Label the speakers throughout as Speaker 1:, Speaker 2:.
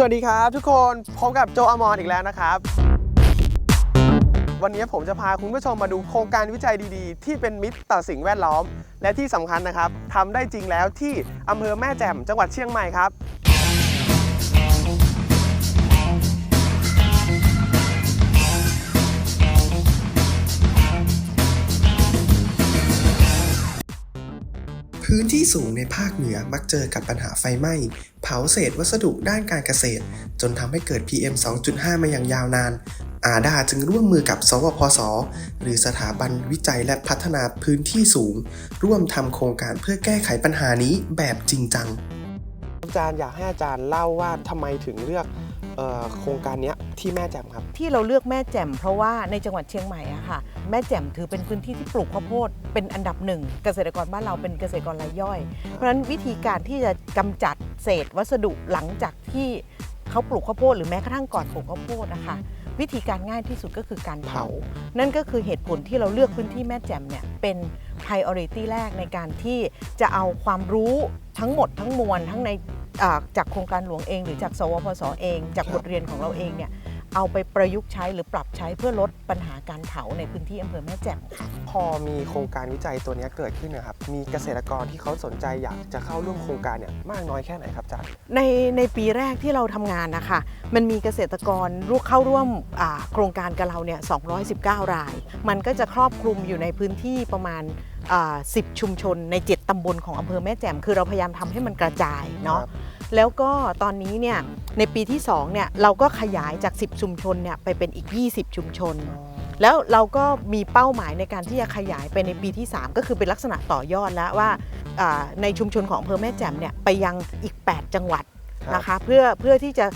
Speaker 1: สวัสดีครับทุกคนพบกับโจอมรอีกแล้วนะครับ วันนี้ผมจะพาคุณผู้ชมมาดูโครงการวิจัยดีๆ ที่เป็นมิตรต่อสิ่งแวดล้อม และที่สำคัญนะครับทำได้จริงแล้วที่อำเภอแม่แจ่มจังหวัดเชียงใหม่ครับ
Speaker 2: พื้นที่สูงในภาคเหนือมักเจอกับปัญหาไฟไหม้ เผาเศษวัสดุด้านการเกษตร จนทำให้เกิด PM 2.5 มาอย่างยาวนาน อาดาจึงร่วมมือกับสวพสหรือสถาบันวิจัยและพัฒนาพื้นที่สูง ร่วมทำโครงการเพื่อแก้ไขปัญหานี้แบบจริงจัง
Speaker 1: อาจารย์อยากให้อาจารย์เล่าว่าทำไมถึงเลือกเอ่อโครงการเนี้ยที่แม่แจ่มครับ
Speaker 3: ที่เราเลือกแม่แจ่มเพราะว่าในจังหวัดเชียงใหม่อะค่ะ แม่แจ่มถือเป็นพื้นที่ที่ปลูกข้าวโพดเป็นอันดับหนึ่งเกษตรกรบ้านเราเป็นเกษตรกรรายย่อย เพราะฉะนั้นวิธีการที่จะกำจัดเศษวัสดุหลังจากที่เขาปลูกข้าวโพดหรือแม้กระทั่งก่อนปลูกข้าวโพดนะคะวิธีการง่ายที่สุดก็คือการเผา นั่นก็คือเหตุผลที่เราเลือกพื้นที่แม่แจ่มเนี่ยเป็น priority แรกในการที่จะเอาความรู้ทั้งหมดทั้งมวลทั้งในจากโครงการหลวงเอง หรือจากสวพสเอง จาก
Speaker 1: บ
Speaker 3: ทเรียนของเราเองเนี่ย เอาไปประยุกต์ใช้หรือปรับใช้เพื่อลดปัญหาการเผาในพื้นที่อำเภอแม่แจ่มค่ะ
Speaker 1: พอมีโครงการวิจัยตัวเนี้ยเกิดขึ้นนะครับ มีเกษตรกรที่เขาสนใจอยากจะเข้าร่วมโครงการเนี่ยมากน้อยแค่ไหนครับอาจารย์
Speaker 3: ในในปีแรกที่เราทำงานนะคะมันมีเกษตรกรร่วมเข้าร่วมอ่าโครงการกับเราเนี่ย219 ราย มันก็จะครอบคลุมอยู่ในพื้นที่ประมาณอ่า10 ชุมชนใน 7ตำบลของอำเภอแม่แจ่มคือเราพยายามทำให้มันกระจายเนาะ
Speaker 1: ครับ
Speaker 3: แล้วก็ตอนนี้เนี่ยในปีที่2เนี่ยเราก็ขยายจาก 10 ชุมชนเนี่ยไปเป็นอีก 20 ชุมชน แล้วเราก็มีเป้าหมายในการที่จะขยายไปในปีที่ 3 ก็คือเป็นลักษณะต่อยอดแล้วว่าในชุมชนของอำเภอแม่แจ่มเนี่ยไปยังอีก 8 จังหวัดนะคะเพื่อเพื่อที่จะ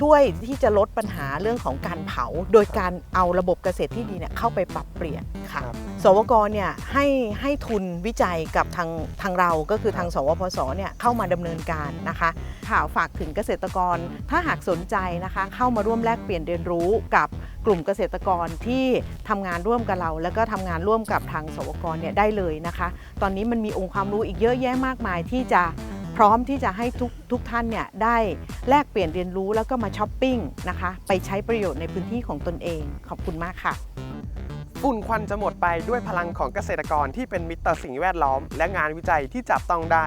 Speaker 3: ช่วยที่จะลดปัญหาเรื่องของการเผา โดยการเอาระบบเกษตรที่ดีเนี่ยเข้าไปปรับเปลี่ยนค่ะ
Speaker 1: ครับ
Speaker 3: สวกเนี่ยให้ให้ทุนวิจัยกับทางทางเราก็คือทาง สวพสเนี่ยเข้ามาดำเนินการนะคะข่าวฝากถึงเกษตรกรถ้าหากสนใจนะคะ เข้ามาร่วมแลกเปลี่ยนเรียนรู้กับกลุ่มเกษตรกรที่ทำงานร่วมกับเรา แล้วก็ทำงานร่วมกับทางสวกเนี่ยได้เลยนะคะ ตอนนี้มันมีองค์ความรู้อีกเยอะแยะมากมายที่จะ พร้อมที่จะให้ทุกทุกท่านเนี่ยได้แลกเปลี่ยนเรียนรู้แล้วก็มาช้อปปิ้งนะคะ ไปใช้ประโยชน์ในพื้นที่ของตนเอง ขอบคุณมากค่ะ
Speaker 1: ฝุ่นควันจะหมดไปด้วยพลังของเกษตรกรที่เป็นมิตรต่อสิ่งแวดล้อม และงานวิจัยที่จับต้องได้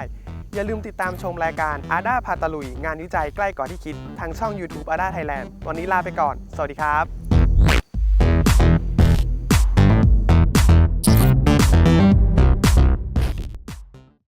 Speaker 1: อย่าลืมติดตามชมรายการอาด้าพาตะลุย งานวิจัยใกล้กว่าที่คิด ทางช่อง YouTube อาด้าไทยแลนด์วันนี้ลาไปก่อน สวัสดีครับ